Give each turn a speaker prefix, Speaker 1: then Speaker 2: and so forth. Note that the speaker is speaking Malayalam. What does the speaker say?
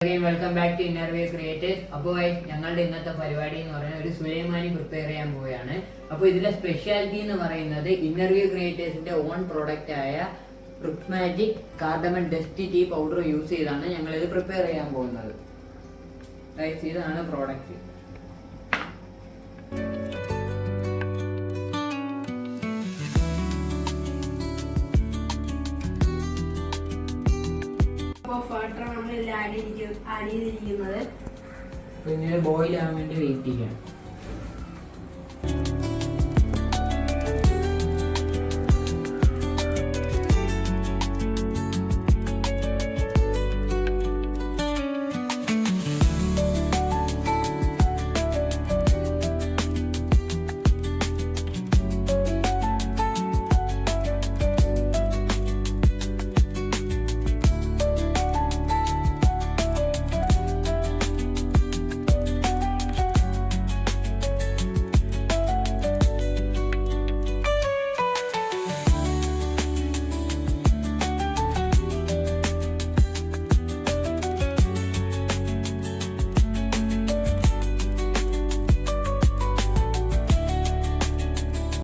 Speaker 1: Welcome back to Innerview creators അപ്പോൾ ഞങ്ങളുടെ ഇന്നത്തെ പരിപാടി എന്ന് പറയുന്നത് ഒരു സുലൈമാനി പ്രിപ്പയർ ചെയ്യാൻ പോവുകയാണ്. അപ്പോൾ ഇതിലെ സ്പെഷ്യാലിറ്റി എന്ന് പറയുന്നത് ഇന്നർവ്യൂ ക്രിയേറ്റേഴ്സിന്റെ ഓൺ പ്രോഡക്റ്റ് ആയ magic cardamom dust tea powder use ചെയ്താണ് ഞങ്ങൾ ഇത് പ്രിപ്പയർ ചെയ്യാൻ പോകുന്നത്. ഇതാണ് പ്രോഡക്റ്റ്
Speaker 2: ഫട്ടർ നമ്മൾ ഇതിൽ ആഡ് ചെയ്തിരിക്കുന്നത്.
Speaker 1: പിന്നെ ബോയിൽ ആവാൻ വേണ്ടി വെയിറ്റ് ചെയ്യാം